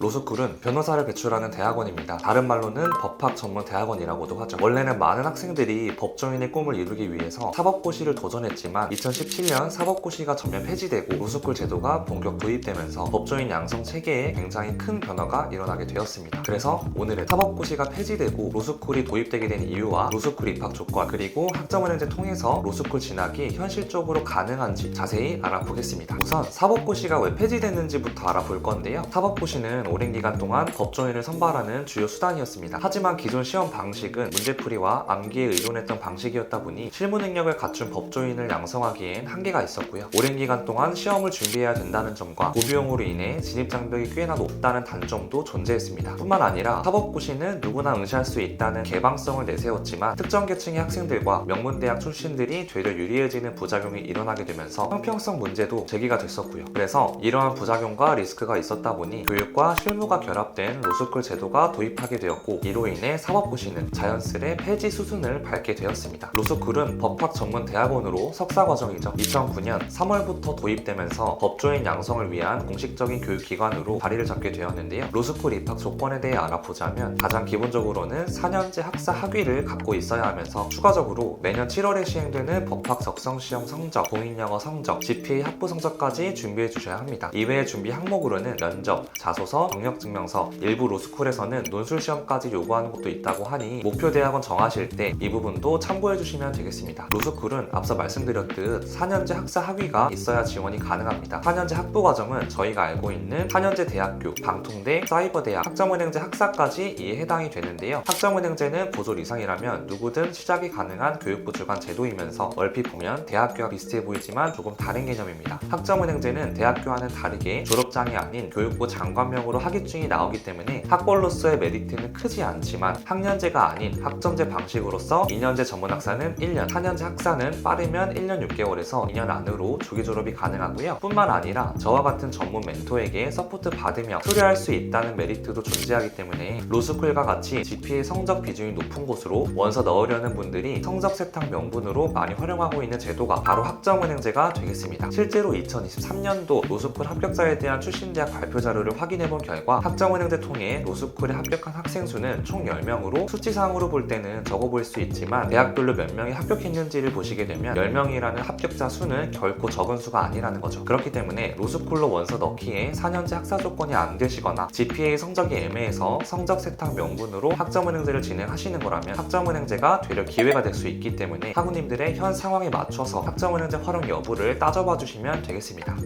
로스쿨은 변호사를 배출하는 대학원입니다. 다른 말로는 법학 전문 대학원이라고도 하죠. 원래는 많은 학생들이 법조인의 꿈을 이루기 위해서 사법고시를 도전했지만 2017년 사법고시가 전면 폐지되고 로스쿨 제도가 본격 도입되면서 법조인 양성 체계에 굉장히 큰 변화가 일어나게 되었습니다. 그래서 오늘은 사법고시가 폐지되고 로스쿨이 도입되게 된 이유와 로스쿨 입학 조건 그리고 학점은행제 통해서 로스쿨 진학이 현실적으로 가능한지 자세히 알아보겠습니다. 우선 사법고시가 왜 폐지됐는지부터 알아볼 건데요. 사법고시는 오랜 기간 동안 법조인을 선발하는 주요 수단이었습니다. 하지만 기존 시험 방식은 문제풀이와 암기에 의존했던 방식이었다 보니 실무 능력을 갖춘 법조인을 양성하기엔 한계가 있었고요. 오랜 기간 동안 시험을 준비해야 된다는 점과 고비용으로 인해 진입 장벽이 꽤나 높다는 단점도 존재했습니다. 뿐만 아니라 사법고시는 누구나 응시할 수 있다는 개방성을 내세웠지만 특정 계층의 학생들과 명문대학 출신들이 되려 유리해지는 부작용이 일어나게 되면서 형평성 문제도 제기가 됐었고요. 그래서 이러한 부작용과 리스크가 있었다 보니 교육과 실무가 결합된 로스쿨 제도가 도입하게 되었고 이로 인해 사법고시는 자연스레 폐지 수순을 밟게 되었습니다. 로스쿨은 법학 전문 대학원으로 석사 과정이죠. 2009년 3월부터 도입되면서 법조인 양성을 위한 공식적인 교육기관으로 자리를 잡게 되었는데요. 로스쿨 입학 조건에 대해 알아보자면 가장 기본적으로는 4년제 학사 학위를 갖고 있어야 하면서 추가적으로 매년 7월에 시행되는 법학 적성 시험 성적, 공인 영어 성적, GPA 학부 성적까지 준비해 주셔야 합니다. 이외의 준비 항목으로는 면접, 자소서, 경력 증명서, 일부 로스쿨에서는 논술 시험까지 요구하는 것도 있다고 하니 목표 대학원 정하실 때 이 부분도 참고해 주시면 되겠습니다. 로스쿨은 앞서 말씀드렸듯 4년제 학사 학위가 있어야 지원이 가능합니다. 4년제 학부 과정은 저희가 알고 있는 4년제 대학교, 방통대, 사이버대학, 학점은행제 학사까지 이에 해당이 되는데요. 학점은행제는 고졸 이상이라면 누구든 시작이 가능한 교육부 주관 제도이면서 얼핏 보면 대학교와 비슷해 보이지만 조금 다른 개념입니다. 학점은행제는 대학교와는 다르게 졸업장이 아닌 교육부 장관명 으로 학위증이 나오기 때문에 학벌로서의 메리트는 크지 않지만 학년제가 아닌 학점제 방식으로서 2년제 전문학사는 1년, 4년제 학사는 빠르면 1년 6개월에서 2년 안으로 조기 졸업이 가능하고요. 뿐만 아니라 저와 같은 전문 멘토에게 서포트 받으며 수료할 수 있다는 메리트도 존재하기 때문에 로스쿨과 같이 GPA 성적 비중이 높은 곳으로 원서 넣으려는 분들이 성적 세탁 명분으로 많이 활용하고 있는 제도가 바로 학점은행제가 되겠습니다. 실제로 2023년도 로스쿨 합격자에 대한 출신 대학 발표 자료를 확인해 본 결과 학점은행제 통해 로스쿨에 합격한 학생 수는 총 10명으로 수치상으로 볼 때는 적어 보일 수 있지만 대학별로 몇 명이 합격했는지를 보시게 되면 10명이라는 합격자 수는 결코 적은 수가 아니라는 거죠. 그렇기 때문에 로스쿨로 원서 넣기에 4년제 학사 조건이 안 되시거나 GPA 성적이 애매해서 성적 세탁 명분으로 학점은행제를 진행하시는 거라면 학점은행제가 되려 기회가 될 수 있기 때문에 학우님들의 현 상황에 맞춰서 학점은행제 활용 여부를 따져봐 주시면 되겠습니다.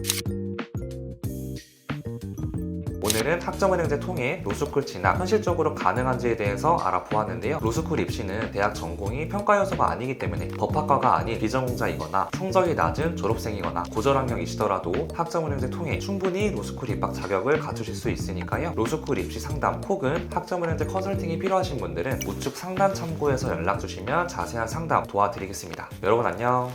오늘은 학점은행제 통해 로스쿨 진학 현실적으로 가능한지에 대해서 알아보았는데요. 로스쿨 입시는 대학 전공이 평가 요소가 아니기 때문에 법학과가 아닌 비전공자이거나 성적이 낮은 졸업생이거나 고졸학력이시더라도 학점은행제 통해 충분히 로스쿨 입학 자격을 갖추실 수 있으니까요. 로스쿨 입시 상담 혹은 학점은행제 컨설팅이 필요하신 분들은 우측 상단 참고해서 연락 주시면 자세한 상담 도와드리겠습니다. 여러분 안녕.